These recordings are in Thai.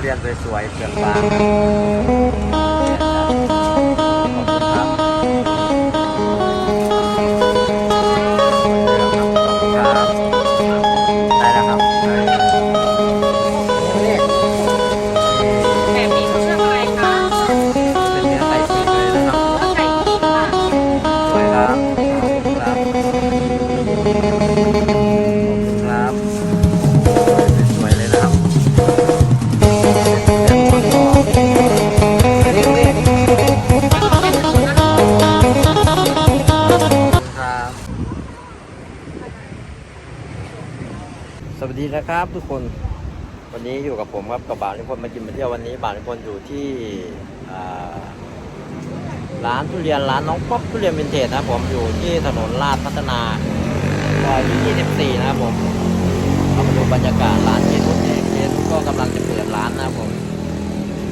เรียนสวยๆเปลือกบาง ดีนะครับทุกคนวันนี้อยู่กับผมครับกับบาวนิพนธ์มากินมาเที่ยววันนี้ บาวนิพนธ์อยู่ที่ร้านทุเรียนร้านน้องป๊อปทุเรียนวินเทจนะครับผมอยู่ที่ถนนลาดพัฒนาซอยที่24 นะครับผมเรามาดูบรรยากาศร้านเจนุสเนี่ยเจนก็กำลังจะเปิดร้านนะครับผม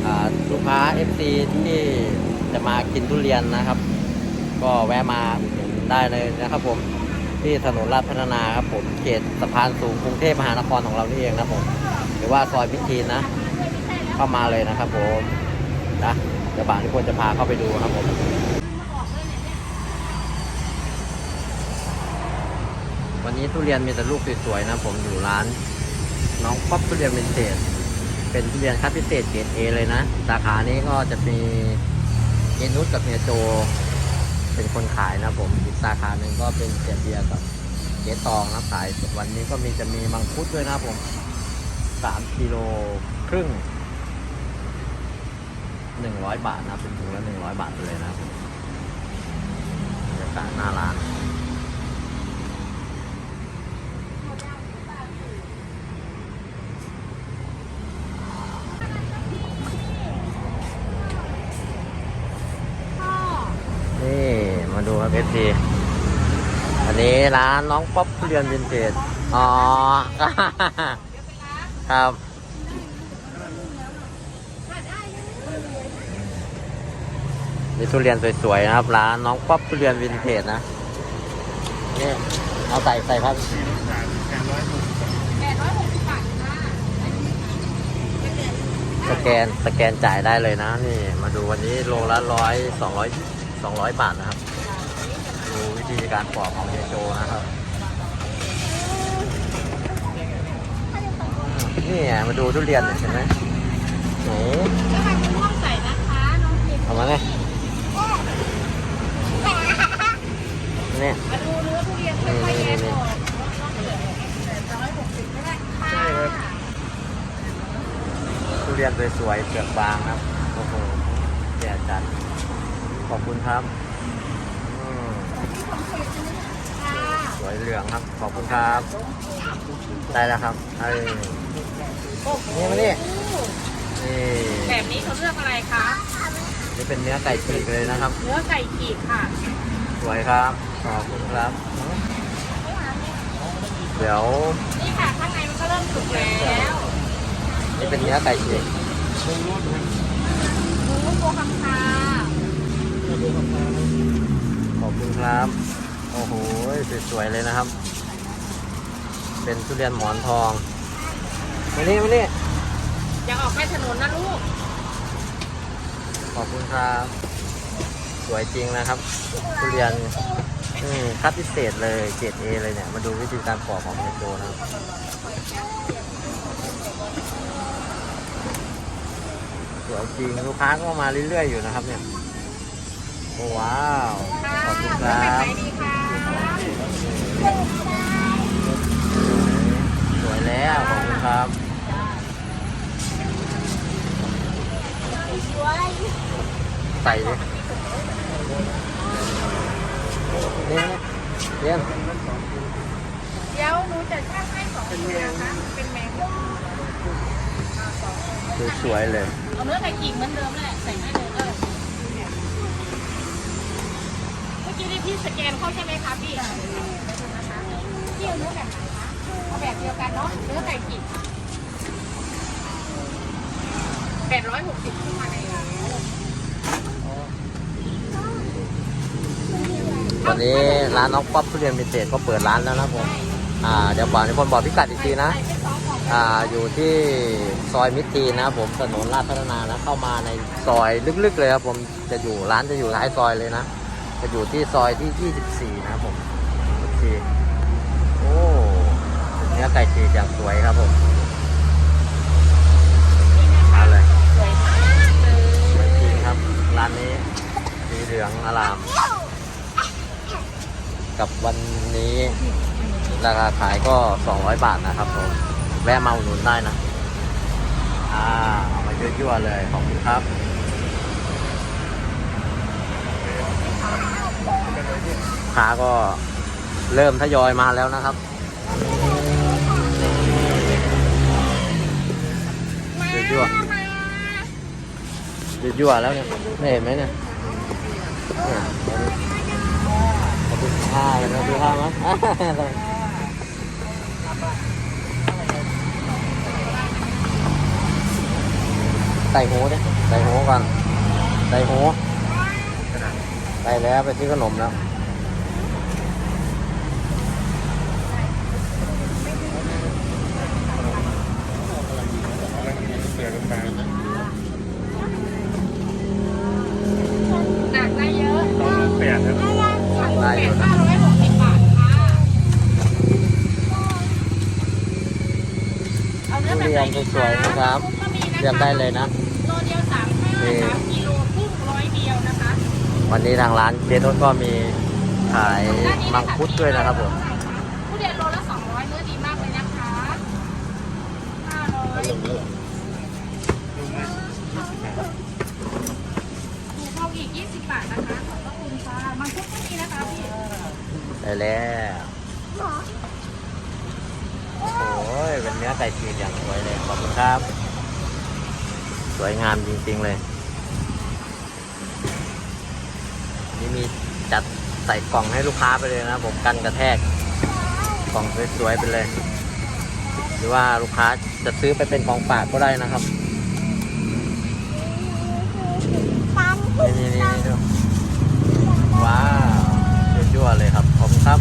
อ่าลูกค้า FC ที่จะมากินทุเรียนนะครับ ก็แวะมาได้เลยนะครับผม ที่ถนนลาดพัฒนาครับผมเขตสะพานสูงกรุงเทพมหานครของเรานี่เองนะผมหรือว่าซอยพิธีนะ เข้ามาเลยนะครับผมนะเดี๋ยวบ่าวทุกคนจะพาเข้าไปดูครับผมวันนี้ทุเรียนมีแต่ลูกสวยๆนะผมอยู่ร้าน น้องป๊อปทุเรียนวินเทจเป็นทุเรียนคัดพิเศษเกรดเอเลยนะ สาขานี้ก็จะมีเยนุสกับเฮียโจ เป็นคนขายนะผมอีกสาขาหนึ่งก็เป็นเสียเบียร์กับเจ๊ตองนะขายวันนี้ก็มีจะมีมังคุดด้วยนะผมสามกิโลครึ่งหนึ่งร้อยบาทนะเป็นถุงละหนึ่งร้อยบาทเลยนะบรรยากาศหน้าร้านมาดูครับ เอฟซีอันนี้ร้านน้องป๊อปทุเรียนวินเทจอ๋อ ครับนี่ทุเรียนสวยๆนะครับ ร้านน้องป๊อปทุเรียนวินเทจนะนี่เอาใส่ใส่ครับแปดร้อยหกสิบบาทค่ะสแกนสแกนจ่ายได้เลยนะ นี่ มาดูวันนี้โลละร้อยสองร้อยสองร้อยบาทนะครับ ดูวิธีการปอกของเยโจนะครับ นี่ไงมาดูทุเรียนเนี่ยเห็นไหมโอ้แล้วมันม่วงใส่นะคะน้องพิมเอามาเลยเนี่ยมาดูเนื้อทุเรียนค่อยๆแยกออกร้อยหกสิบก็ได้ค่ะทุเรียนสวยๆเปลือกบางครับโอ้โหแย่จัดขอบคุณครับอืมค่ะ สวยเหลืองครับ ขอบคุณครับ ได้แล้วครับเอ้ยนี่มานี่นี่แบบนี้เขาเรียกอะไรคะ นี่เป็นเนื้อไก่ฉีกเลยนะครับ เนื้อไก่ฉีกค่ะ สวยครับ ขอบคุณครับ เดี๋ยว นี่ค่ะข้างในมันก็เริ่มสุกแล้ว นี่เป็นเนื้อไก่ฉีกหมูโบคังคาข อบคุณครับ โอ้โห สวยๆเลยนะครับ เป็นทุเรียนหมอนทองมานี่มานี่อย่าออกแม่ถนนนะลูก ขอบคุณครับ สวยจริงนะครับทุเรียนอืมคัดพิเศษเลยเกรดเอเลยเนี่ย มาดูวิธีการปอกของเฮโจนะครับสวยจริงลูกค้าก็มาเรื่อยๆอยู่นะครับเนี่ยโอ้ ว้าวค่ะขอบคุณคเนื้อรัแบบบไหนดีคะสวยแล้ว ขอบคุณครับใส่ดินี่เรียนเดี๋ยวหนูจะช่างให้สองตัวนะคะ เป็นแมงสวยๆเลย เอาเนื้อไก่กิ่งเหมือนเดิมแหละ ใส่ให้เลยเออเมื่อกี้ นี่พี่สแกนเข้าใช่ไหมคะพี่พี่เอาเนื้อแบบไหนคะเอาแบบเดียวกันเนาะเนื้อไก่กิ่งแปดร้อยหกสิบขึ้นมาในแล้ววันนี้ร้านน้องป๊อปทุเรียนมิเศษก็เปิดร้านแล้วนะครับผมอ่าเดี๋ยวบอกในคนบอกพิกัดอีกทีนะใส่ไปสองกล่องอ่าอยู่ที่ซอยมิตรทีนะครับผมถนนราชพัฒนานะเข้ามาในซอยลึกๆเลยครับผมจะอยู่ร้านจะอยู่ท้ายซอยเลยนะ จะอยู่ที่ซอยที่ 24 นะครับผมโอเคโอ้เนื้อไก่ฉีกอย่างสวยครับผมอาเลยสวยมากเลยสวยจริงครับ ร้านนี้สีเหลืองอลาม กับวันนี้ ราคาขายก็ 200 บาทนะครับผม แวะมาอุดหนุนได้นะ อ่า เอามายั่วๆเลย ขอบคุณครับลูก ค้าก็เริ่มทยอยมาแล้วนะครับเยั่วๆยั่วแล้วเนี่ยไม่เห็นไหมเนี่ยเนี่ยขอบคุณค่าเลยนะดูค่ามั้ยใส่หูดิใส่หูก่อนใส่หูใส่แล้วไปซื้อขนมแล้ว หนักได้เยอะแปดครับได้อยู่แปนะดห้าร้อยหกสิบบาทค่ะ เอาเนื้อแบบไหนดีสวยๆนะครับ ก็มีนะคะเลือกได้เลยนะ โลเดียวสามห้านี่ สามกิโลครึ่งร้อยเดียวนะคะวันนี้ทางร้านเจนุสก็มีขายมังคุดด้วยนะครับผมทุเรียนโลละสองร้อยเนื้อดีมากเลยนะคะห้าร้อย ถูกเข้าอีกยี่สิบบาทนะคะ ขอบพระคุณค่ะมังคุก็มีนะคะพี่ได้แล้วโอ้ยเป็นเนื้อไก่ฉีกอย่างสวยเลย ขอบคุณครับ สวยงามจริงๆเลย นี่มีจัดใส่กล่องให้ลูกค้าไปเลยนะผมกันกระแทก กล่องสวยๆไปเลย หรือว่าลูกค้าจะซื้อไปเป็นของฝากก็ได้นะครับ นี่นี่นี่นี่ดูว้าวยั่วๆเลยครับขอบคุณครับ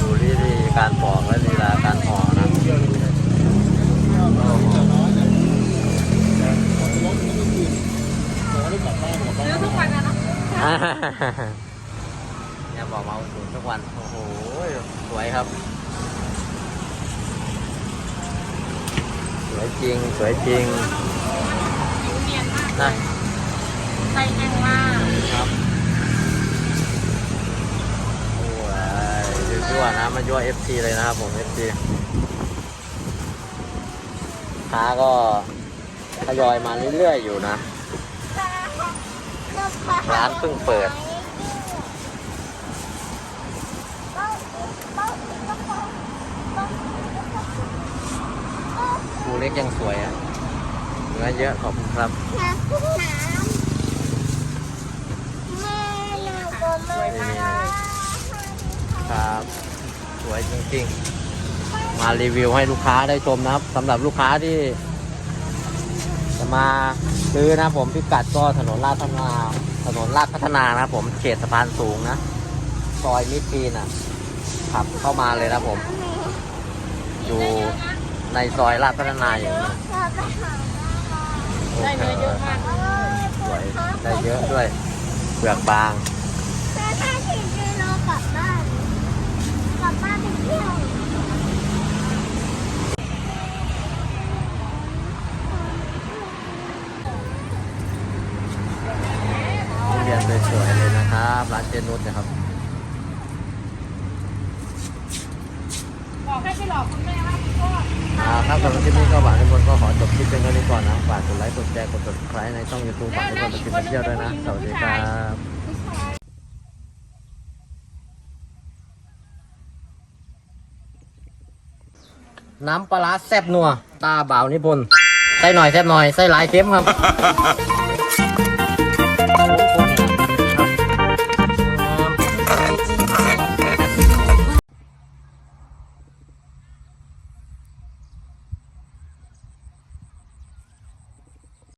ดูลีลีการปอกและลีลาการห่อนะโอ้โหซื้อทุกวันนะเนาะเนี่ยบอกมาอุดหนุนทุกวัน โอ้โห สวยครับ สวยจริง สวยจริงผิวเนียนมากนะ ใส่แห้งมากครับโอ้ยยั่วนะมายั่ว FC เลยนะครับผม FC ค้าก็ทยอยมาเรื่อยๆอยู่นะ ร้านเพิ่งเปิด ปูเล็กยังสวยอะเนื้อเยอะขอบคุณครับ ครับสวยจริงๆ มารีวิวให้ลูกค้าได้ชมนะครับสำหรับลูกค้าที่ จะมาซื้อนะผมพิกัดก็ถนนลาดพัฒนาถนนลาดพัฒนานะครับผมเขตสะพานสูงนะซอยมิตรทีนอะขับเข้ามาเลยนะผม อยู่ในซอยลาดพัฒนาอย่างนี้ได้เนื้อเยอะมากสวยได้เยอะด้วยเปลือกบาง ถ้าถึงจะรอกลับบ้านกลับบ้านไปเที่ยว ทุเรียนสวยๆเลยนะค รับร้านเจนุสนะครับ บอกให้ไปหลอกคุณแม่ว่าคุณพ่ออ่าครับสำหรับคลิปนี้ก็หวานทุกคนก็ขอจบคลิปเป็นเท่านี้ก่อนนะฝากกดไลค์กดแชร์กด subscribe ในช่อง YouTube ฝากทุกคนไปกินไปเที่ยวด้วยนะ สวัสดีครับผู้ชายน้ำปลาร้าแซ่บนัว ตาบ่าวนิพนธ์ใส่หน่อยแซ่บหน่อยใส่หลายเค็มครับ